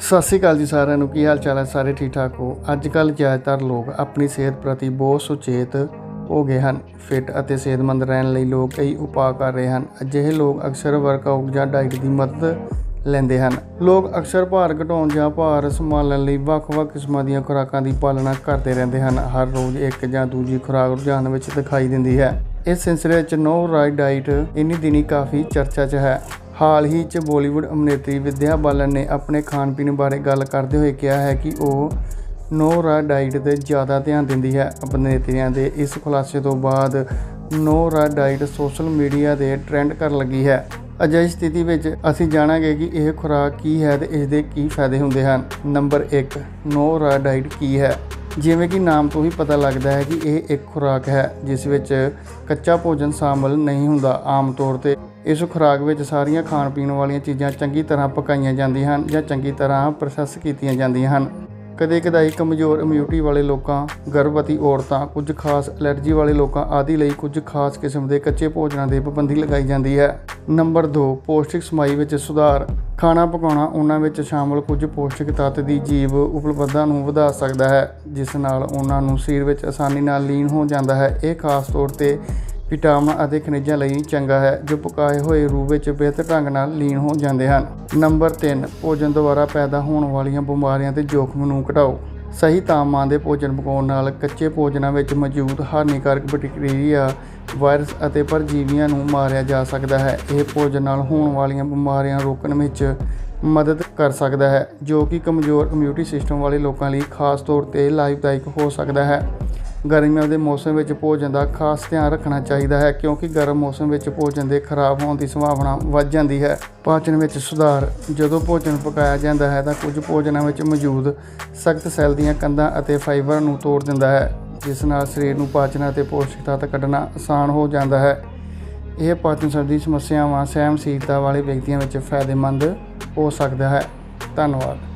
ਸਤਿ ਸ਼੍ਰੀ ਅਕਾਲ ਜੀ ਸਾਰਿਆਂ ਨੂੰ, ਕੀ ਹਾਲ ਚਾਲ ਹੈ? ਸਾਰੇ ਠੀਕ ਠਾਕ ਹੋ? ਅੱਜ ਕੱਲ ਜ਼ਿਆਦਾਤਰ ਲੋਕ ਆਪਣੀ ਸਿਹਤ ਪ੍ਰਤੀ ਬਹੁਤ ਸੁਚੇਤ ਹੋ ਗਏ ਹਨ। ਫਿਟ ਅਤੇ ਸਿਹਤਮੰਦ ਰਹਿਣ ਲਈ ਲੋਕ ਕਈ ਉਪਾਅ ਕਰ ਰਹੇ ਹਨ। ਅਜਿਹੇ ਲੋਕ ਅਕਸਰ ਵਰਕਆਊਟ ਜਾਂ ਡਾਈਟ ਦੀ ਮਦਦ ਲੈਂਦੇ ਹਨ। ਲੋਕ ਅਕਸਰ ਭਾਰ ਘਟਾਉਣ ਜਾਂ ਭਾਰ ਸੰਭਾਲਣ ਲਈ ਵੱਖ-ਵੱਖ ਕਿਸਮਾਂ ਦੀਆਂ ਖੁਰਾਕਾਂ ਦੀ ਪਾਲਣਾ ਕਰਦੇ ਰਹਿੰਦੇ ਹਨ। ਹਰ ਰੋਜ਼ ਇੱਕ ਜਾਂ ਦੂਜੀ ਖੁਰਾਕ ਰੁਝਾਨ ਵਿੱਚ ਦਿਖਾਈ ਦਿੰਦੀ ਹੈ। ਇਸ ਸਿਲਸਿਲੇ ਵਿੱਚ ਨੋ ਰਾਈਟ ਡਾਈਟ ਇੰਨੀ ਦਿਨੀ ਕਾਫੀ ਚਰਚਾ 'ਚ ਹੈ। ਹਾਲ ਹੀ 'ਚ ਬਾਲੀਵੁੱਡ ਅਭਿਨੇਤਰੀ ਵਿਦਿਆ ਬਾਲਨ ਨੇ ਆਪਣੇ ਖਾਣ ਪੀਣ ਬਾਰੇ ਗੱਲ ਕਰਦੇ ਹੋਏ ਕਿਹਾ ਹੈ ਕਿ ਉਹ ਨੋ ਰਾ ਡਾਈਟ ਤੇ ਜ਼ਿਆਦਾ ਧਿਆਨ ਦਿੰਦੀ ਹੈ। ਅਭਿਨੇਤਰੀਆਂ ਦੇ ਇਸ ਖੁਲਾਸੇ ਤੋਂ ਬਾਅਦ no raw diet social media ਤੇ ਟ੍ਰੈਂਡ ਕਰਨ ਲੱਗੀ ਹੈ। ਅਜਿਹੀ ਸਥਿਤੀ ਵਿੱਚ ਅਸੀਂ ਜਾਣਾਂਗੇ ਕਿ ਇਹ ਖੁਰਾਕ ਕੀ ਹੈ ਤੇ ਇਸ ਦੇ ਕੀ ਫਾਇਦੇ ਹੁੰਦੇ ਹਨ। ਨੰਬਰ 1 ਨੋ ਰਾ ਡਾਈਟ ਕੀ ਹੈ? ਜਿਵੇਂ ਕਿ ਨਾਮ ਤੋਂ ਹੀ ਪਤਾ ਲੱਗਦਾ ਹੈ ਕਿ ਇਹ ਇੱਕ ਖੁਰਾਕ ਹੈ, ਜਿਸ ਵਿੱਚ ਕੱਚਾ ਭੋਜਨ ਸ਼ਾਮਲ ਨਹੀਂ ਹੁੰਦਾ। ਆਮ ਤੌਰ ਤੇ ਇਸ ਖੁਰਾਕ ਵਿੱਚ ਸਾਰੀਆਂ ਖਾਣ ਪੀਣ ਵਾਲੀਆਂ ਚੀਜ਼ਾਂ ਚੰਗੀ ਤਰ੍ਹਾਂ ਪਕਾਈਆਂ ਜਾਂਦੀਆਂ ਹਨ ਜਾਂ ਚੰਗੀ ਤਰ੍ਹਾਂ ਪ੍ਰੋਸੈਸ ਕੀਤੀਆਂ ਜਾਂਦੀਆਂ ਹਨ। ਕਦੇ ਕਦਾਈ ਕਮਜ਼ੋਰ ਇਮਿਊਨਿਟੀ ਵਾਲੇ ਲੋਕਾਂ, ਗਰਭਵਤੀ ਔਰਤਾਂ, ਕੁਝ ਖਾਸ ਐਲਰਜੀ ਵਾਲੇ ਲੋਕਾਂ ਆਦਿ ਲਈ ਕੁਝ ਖਾਸ ਕਿਸਮ ਦੇ ਕੱਚੇ ਭੋਜਨਾਂ ਦੇ ਪਾਬੰਦੀ ਲਗਾਈ ਜਾਂਦੀ ਹੈ। ਨੰਬਰ 2 ਪੌਸ਼ਟਿਕ ਸਮਾਈ ਵਿੱਚ ਸੁਧਾਰ। ਖਾਣਾ ਪਕਾਉਣਾ ਉਹਨਾਂ ਵਿੱਚ ਸ਼ਾਮਲ ਕੁਝ ਪੌਸ਼ਟਿਕ ਤੱਤ ਦੀ ਜੀਵ ਉਪਲਬਧਤਾ ਨੂੰ ਵਧਾ ਸਕਦਾ ਹੈ, ਜਿਸ ਨਾਲ ਉਹਨਾਂ ਨੂੰ ਸਰੀਰ ਵਿੱਚ ਆਸਾਨੀ ਨਾਲ ਲੀਨ ਹੋ ਜਾਂਦਾ ਹੈ। ਇਹ ਖਾਸ ਤੌਰ ਤੇ ਵਿਟਾਮਿਨ ਅਤੇ ਖਣਿਜਾਂ ਲਈ ਚੰਗਾ ਹੈ, ਜੋ ਪਕਾਏ ਹੋਏ ਰੂਪ ਵਿੱਚ ਬਿਹਤਰ ਢੰਗ ਨਾਲ ਲੀਨ ਹੋ ਜਾਂਦੇ ਹਨ। ਨੰਬਰ 3 ਭੋਜਨ ਦੁਆਰਾ ਪੈਦਾ ਹੋਣ ਵਾਲੀਆਂ ਬਿਮਾਰੀਆਂ ਤੇ ਜੋਖਮ ਨੂੰ ਘਟਾਓ। ਸਹੀ ਤਾਪਮਾਨ ਦੇ ਭੋਜਨ ਪਕਾਉਣ ਨਾਲ ਕੱਚੇ ਭੋਜਨਾਂ ਵਿੱਚ ਮੌਜੂਦ ਹਾਨੀਕਾਰਕ ਬੈਕਟੀਰੀਆ, ਵਾਇਰਸ ਅਤੇ ਪਰਜੀਵੀਆਂ ਨੂੰ ਮਾਰਿਆ ਜਾ ਸਕਦਾ ਹੈ। ਇਹ ਭੋਜਨ ਨਾਲ ਹੋਣ ਵਾਲੀਆਂ ਬਿਮਾਰੀਆਂ ਰੋਕਣ ਵਿੱਚ ਮਦਦ ਕਰ ਸਕਦਾ ਹੈ, ਜੋ ਕਿ ਕਮਜ਼ੋਰ ਇਮਿਊਨਿਟੀ ਸਿਸਟਮ ਵਾਲੇ ਲੋਕਾਂ ਲਈ ਖਾਸ ਤੌਰ ਤੇ ਲਾਭਦਾਇਕ ਹੋ ਸਕਦਾ ਹੈ। ਗਰਮੀਆਂ ਦੇ ਮੌਸਮ ਵਿੱਚ ਭੋਜਨ ਦਾ ਖਾਸ ਧਿਆਨ ਰੱਖਣਾ ਚਾਹੀਦਾ ਹੈ, ਕਿਉਂਕਿ ਗਰਮ ਮੌਸਮ ਵਿੱਚ ਭੋਜਨ ਦੇ ਖਰਾਬ ਹੋਣ ਦੀ ਸੰਭਾਵਨਾ ਵੱਧ ਜਾਂਦੀ ਹੈ। ਪਾਚਨ ਵਿੱਚ ਸੁਧਾਰ, ਜਦੋਂ ਭੋਜਨ ਪਕਾਇਆ ਜਾਂਦਾ ਹੈ, ਤਾਂ ਕੁਝ ਭੋਜਨਾਂ ਵਿੱਚ ਮੌਜੂਦ ਸਖਤ ਸੈੱਲ ਦੀਆਂ ਕੰਧਾਂ ਅਤੇ ਫਾਈਬਰ ਨੂੰ ਤੋੜ ਦਿੰਦਾ ਹੈ, ਜਿਸ ਨਾਲ ਸਰੀਰ ਨੂੰ ਪਾਚਨ ਅਤੇ ਪੌਸ਼ਟਿਕ ਤੱਤ ਕੱਢਣਾ ਆਸਾਨ ਹੋ ਜਾਂਦਾ ਹੈ। ਇਹ ਪਾਚਨ ਸੰਬੰਧੀ ਸਮੱਸਿਆਵਾਂ ਸਹਿਣਸ਼ੀਲਤਾ ਵਾਲੇ ਵਿਅਕਤੀਆਂ ਵਿੱਚ ਫਾਇਦੇਮੰਦ ਹੋ ਸਕਦਾ ਹੈ। ਧੰਨਵਾਦ।